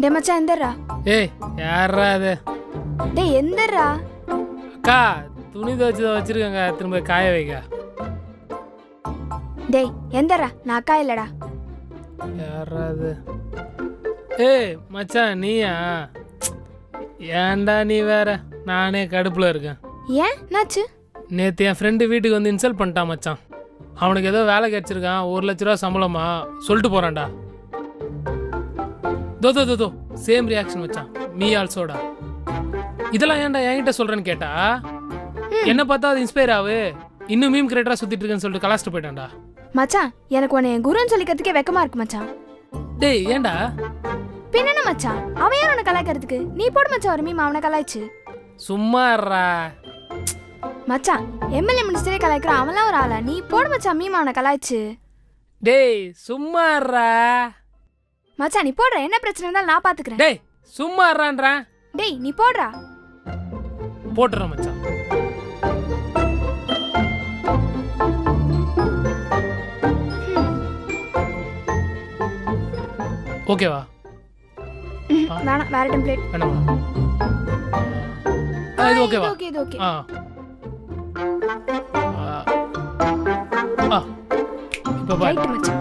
டே மச்சான் எந்தர்ரா ஏய் யாரா அது டேய் எந்தர்ரா அக்கா துணி துவச்சி வச்சிருக்கேங்க. திரும்ப காய வைக்க. டேய் எந்தர்ரா நான் அக்கா இல்லடா. யாரா அது ஏய் மச்சான் நீயா? ஏன்டா நீ வேற? நானே கடுப்புல இருக்கேன். ஏன்? என்னாச்சு? நேற்று என் ஃப்ரெண்டு வீட்டுக்கு வந்து இன்சல்ட் பண்ணிட்டான் மச்சான். அவனுக்கு ஏதோ வேலை கிடைச்சிருக்கான். ஒரு லட்ச ரூபா சம்பளமா? சொல்லிட்டு போறான்டா. தோ தோ தோ தோ. சேம் ரியாக்ஷன் மச்சான். மீ ஆல்சோடா இதெல்லாம் ஏன்டா என்கிட்ட சொல்றேன்னு கேட்டா என்ன பார்த்தா அது இன்ஸ்பயர் ஆகு இன்னும் மீம் கிரியேட்டரா சுத்திட்டு இருக்கேன்னு சொல்லிட்டு கலாச்சிட்டு போயிட்டான்டா. மச்சான் எனக்கு உன்னை என் குருன்னு சொல்லிக்கிறதுக்கே வெக்கமா இருக்கு மச்சான். டேய் ஏன்டா? பின்ன மச்சான்? அவன் யார் உன்னை கலாய்க்கிறதுக்கு? நீ போடு மச்சான் ஒரு மீம் அவனை கலாய்ச்சு. சும்மா இருடா. மச்சான் எம்எல்ஏ மினிஸ்டரே கலாய்க்கிறான். அவன்லாம் ஒரு ஆளா? நீ போடு மச்சான் மீம் அவனை கலாய்ச்சு. டேய் சும்மா இருடா. மச்சான் நீ போடுற. என்ன பிரச்சனை இருந்தாலும் நான் பாத்துக்கிறேன். டேய் சும்மா இருறான்றேன் டேய் நீ போடுறா. போட்டுறேன் மச்சான். ஓகேவா? ம், வேணாம் வேற டெம்ப்ளேட் வேணாமா? ஆ, இது ஓகேவா? ஓகே இது ஓகே. ஆ. ஆ. இப்போ ரைட் மச்சான்.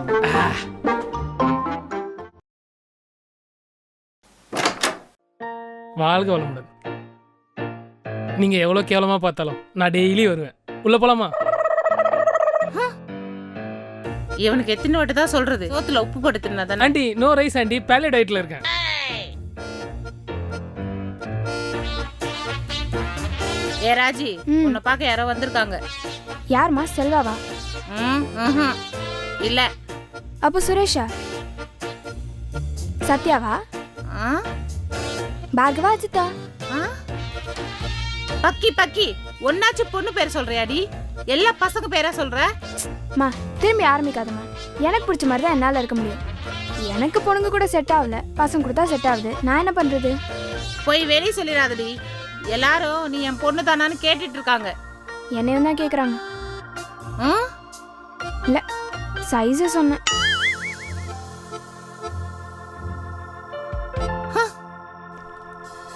வாழ்க வளமுடன். நீங்க எவ்வளவு கேவலமா பார்த்தாலும் நான் டெய்லி வருவேன். உள்ள போலாமா? இவனுக்கு எத்தனை வாட்டி தான் சொல்றது? சோத்துல உப்பு போட்டு தின்னா aunty no rice aunty paleo டயட்ல இருக்கேன். ஏ ராஜி. உன்னை பார்க்க யாரோ வந்திருக்காங்க. யாரும்மா செல்வாவா? ம். இல்ல. அப்போ சுரேஷா? சத்யாவா? ஆ? பார்கவா அஜிதா ஆ? பக்கி பக்கி. ஒன்னாச்சு பொண்ணு பேர் சொல்றியாடி? எல்லா பசங்க பேரா சொல்ற? மா திரும்பி ஆரம்பிக்காதம்மா. எனக்கு பிடிச்ச மாதிரி தான் என்னால் இருக்க முடியும். எனக்கு பொண்ணுங்க கூட செட் ஆகல. பசங்க கொடுத்தா செட் ஆகுது. நான் என்ன பண்றது? போய் வெளியே சொல்லிடாதடி. எல்லாரும் நீ என் பொண்ணு தானான்னு கேட்டுட்டு இருக்காங்க. என்னையும் தான் கேட்குறாங்க? இல்லை சைஸை சொன்னேன்.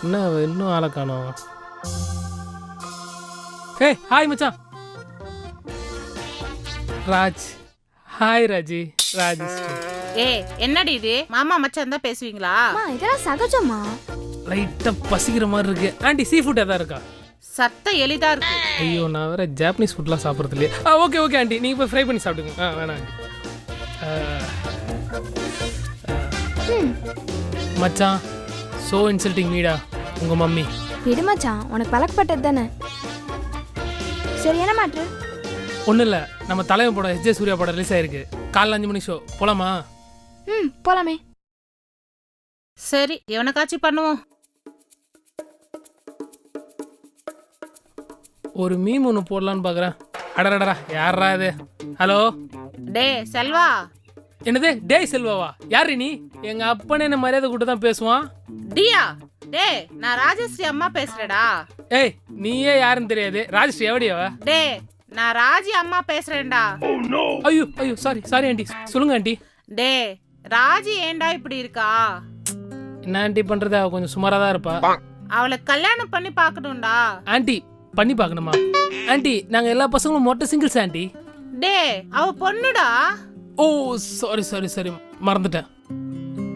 என்ன இன்னும் ஆளை காணோம்? ஹே ஹாய் மச்சான். ராஜ். ஹாய் ராஜி. ராஜ் ஏ என்னடி இது? மாமா மச்சான் தான் பேசுவீங்களா? அம்மா இதெல்லாம் சகஜம்மா லைட்டா பசிக்கிற மாதிரி இருக்கு. ஆண்டி சீ ஃபுட் எதாவது இருக்கா? சத்தம் எளிதா இருக்கு. ஐயோ நான் வேற ஜாப்பனீஸ் ஃபுட்லாம் சாப்பிட்றது இல்லையா ஆ ஓகே ஓகே ஆண்டி. நீங்கள் போய் ஃப்ரை பண்ணி சாப்பிடுங்க. ஆ வேணாம் ஆண்டி. ம். மச்சான் சோ இன்சல்ட்டிங் மீடா உங்கள் மம்மி. விடு மச்சான் உனக்கு பழக்கப்பட்டது தானே? சரி என்ன மாற்று ஒன்றும் இல்லை. நம்ம தலைவன் படம் எஸ்ஜே சூர்யா படம் ரிலீஸ் ஆயிருக்கு. காலைல அஞ்சு மணி ஷோ போலாமா? ம் போலாமே. சரி எவனுக்காச்சும் பண்ணுவோம். ஒரு மீம் ஒன்று போடலான்னு பார்க்குறேன் அடடடா யாரா இது? ஹலோ டே செல்வா. என்னது? டேய் செல்வாவா யாரு நீ? எங்கள் அப்பனே என்ன மரியாதை கூட்டு தான் பேசுவான்? டியா டே நான் ராஜஸ்ரீ அம்மா பேசுறேடா ஏய் நீயே யாருன்னு தெரியாது. ராஜஸ்ரீ எவடியாவா டே நான் ராஜி அம்மா பேசுறேன்டா. ஐயோ ஐயோ சாரி சாரி ஆண்டி சொல்லுங்க ஆண்டி டே ராஜி ஏன்டா இப்படி இருக்கா? என்ன ஆண்டி பண்ணுறது அவள் கொஞ்சம் சுமாராக தான் இருப்பா. அவளை கல்யாணம் பண்ணி பார்க்கணும்டா. ஆண்டி பண்ணி பார்க்கணுமா? ஆண்டி நாங்கள் எல்லா பசங்களும் மொட்டை சிங்கிள்ஸ் ஆண்டி டே அவ பொண்ணுடா. ஓ சாரி சாரி சாரி மறந்துட்டேன்.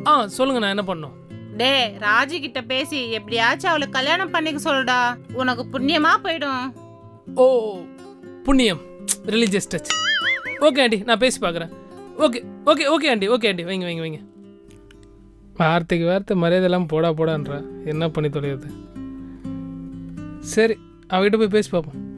ஆ சொல்லுங்க நான் என்ன பண்ணணும்? டே ராஜி கிட்ட பேசி எப்படியாச்சும் அவளை கல்யாணம் பண்ணிக்க சொல்லுடா. உனக்கு புண்ணியமா போயிடும். ஓ புண்ணியம். ரிலீஜியஸ் டச் ஓகே ஆண்டி நான் பேசி பார்க்குறேன் okay okay okay aunty okay aunty வைங்க வைங்க வைங்க. வார்த்தைக்கு வார்த்தை மரியாதையெல்லாம் போடா போடான்ற. என்ன பண்ணி தொலைகிறது சரி அவகிட்ட போய் பேசி பார்ப்போம்.